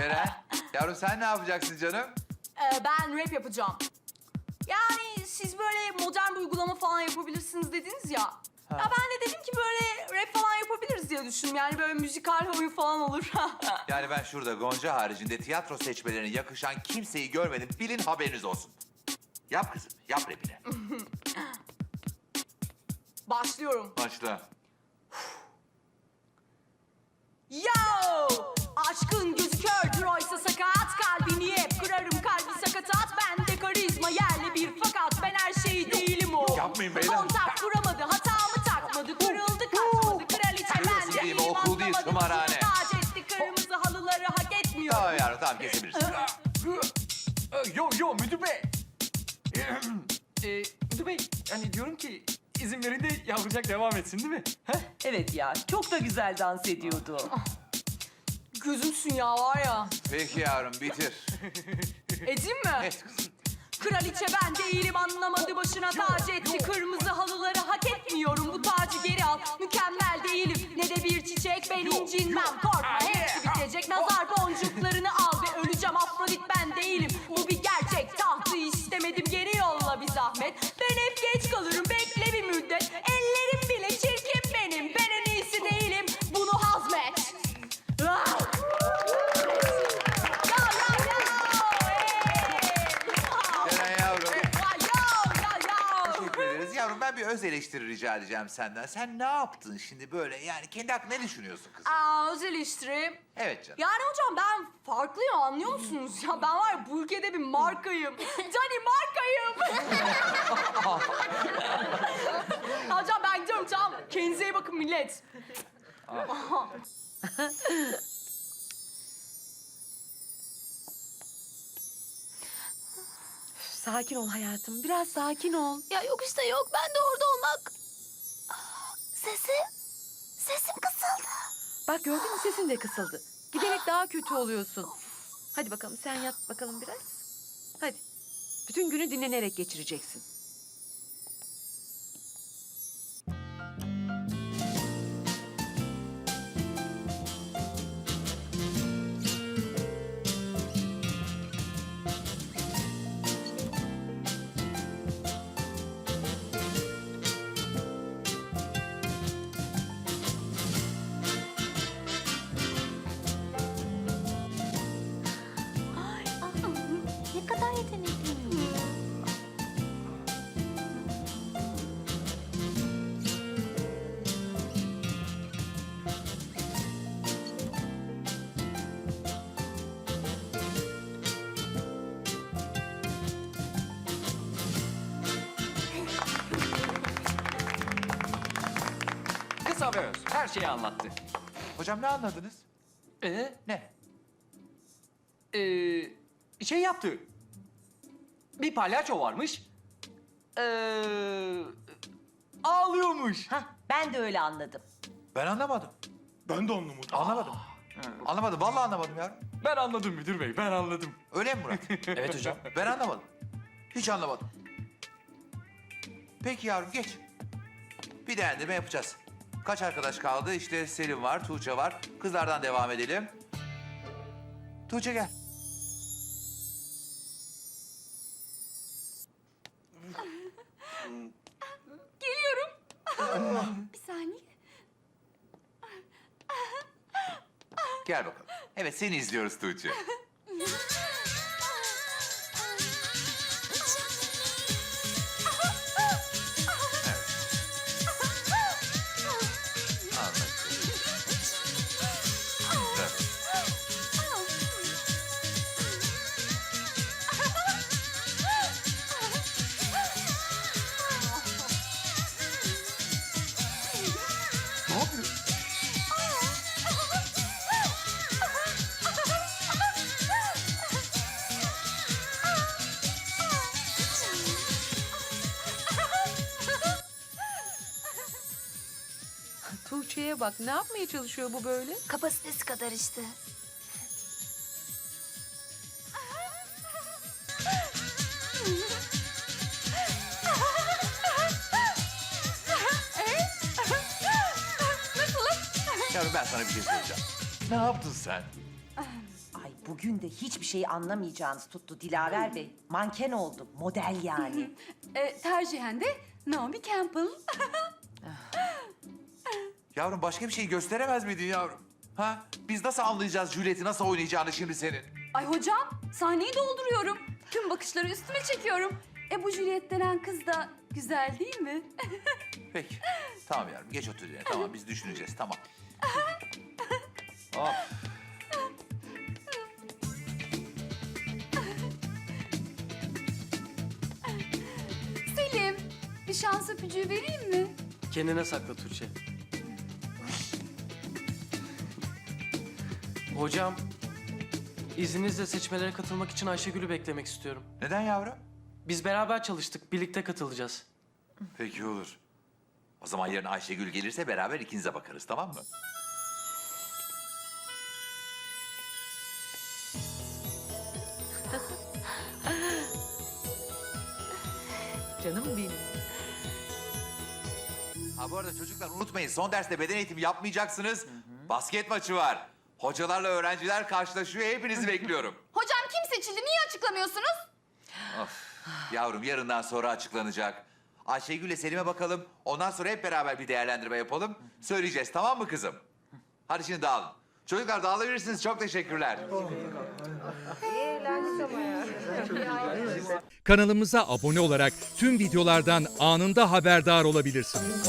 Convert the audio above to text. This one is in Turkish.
Ceren, yavrum sen ne yapacaksın canım? Ee, ben rap yapacağım. Yani siz böyle modern bir uygulama falan yapabilirsiniz dediniz ya. Ya ben de dedim ki böyle rap falan yapabiliriz diye düşündüm. Yani böyle müzikal oyun falan olur. Yani ben şurada Gonca haricinde tiyatro seçmelerine yakışan kimseyi görmedim. Bilin haberiniz olsun. Yap kızım, yap rapini. Başlıyorum. Başla. Yo yo müdür bey. ee, müdür bey hani diyorum ki izin verin de yavrucak devam etsin değil mi? He? Evet ya çok da güzel dans ediyordu. Gözümsün ya var ya Peki yavrum, bitir. Edeyim mi? Et kızım. Kraliçe ben değilim anlamadı başına tac etti Kırmızı halıları hak etmiyorum bu tacı geri al Mükemmel değilim ne de bir çiçek ben incinmem Korkma hepsi öz eleştiri rica edeceğim senden. Sen ne yaptın şimdi böyle? Yani kendi hakkında ne düşünüyorsun kızım? Aa, öz eleştiri. Evet canım. Yani hocam ben farklıyım anlıyor musunuz? Ya ben var ya bu ülkede bir markayım. Cani markayım. hocam ben gidiyorum tamam. Kendinize iyi bakın millet. Sakin ol hayatım biraz sakin ol. Ya yok işte yok. Ben de orada olmak. Aa, Sesim. Sesim kısıldı. Bak gördün mü sesin de kısıldı. Giderek daha kötü oluyorsun. Hadi bakalım sen yat bakalım biraz. Hadi. Bütün günü dinlenerek geçireceksin. Yetenekliyim. Kısa ve öz her şeyi anlattı. Hocam ne anladınız? Ee, Ne? ee, şey yaptı. Bir palyaço varmış. Ee, ağlıyormuş. Hah ben de öyle anladım. Ben anlamadım. Ben de anlamadım. Anlamadım. Anlamadım. Vallahi anlamadım yavrum. Ben anladım müdür bey, ben anladım. Öyle mi Murat? Evet hocam. Ben anlamadım. Hiç anlamadım. Peki yavrum geç. Bir değerlendirme yapacağız. Kaç arkadaş kaldı? İşte Selim var, Tuğçe var. Kızlardan devam edelim. Tuğçe gel. Gel bakalım. Evet seni izliyoruz Tuğçe. Tuğçe'ye bak ne yapmaya çalışıyor bu böyle? Kapasitesi kadar işte. Yavrum ben sana bir şey söyleyeceğim. Ne yaptın sen? Ay bugün de hiçbir şeyi anlamayacağınız tuttu Dilaver Bey. Manken oldu, model yani. E, tercihen de Naomi Campbell. Yavrum başka bir şey gösteremez miydin yavrum? Ha? Biz nasıl anlayacağız Juliet'i nasıl oynayacağını şimdi senin? Ay hocam sahneyi dolduruyorum. Tüm bakışları üstüme çekiyorum. E bu Juliet denen kız da güzel değil mi? Peki. Tamam yavrum geç otur yerine. Tamam biz düşüneceğiz tamam. Hop. Selim bir şans öpücüğü vereyim mi? Kendine sakla Tuğçe. Hocam, izninizle seçmelere katılmak için Ayşegül'ü beklemek istiyorum. Neden yavrum? Biz beraber çalıştık, birlikte katılacağız. Peki olur. O zaman yarın Ayşegül gelirse beraber ikinize bakarız tamam mı? Canım benim. Ha bu arada çocuklar unutmayın son derste beden eğitimi yapmayacaksınız. Basket maçı var. Hocalarla öğrenciler karşılaşıyor. Hepinizi bekliyorum. Hocam kim seçildi niye açıklamıyorsunuz? Yavrum yarından sonra açıklanacak. Ayşegül ile Selim'e bakalım. Ondan sonra hep beraber bir değerlendirme yapalım. Söyleyeceğiz tamam mı kızım? Hadi şimdi dağılın. Çocuklar dağılabilirsiniz. Çok teşekkürler. Kanalımıza abone olarak tüm videolardan anında haberdar olabilirsiniz.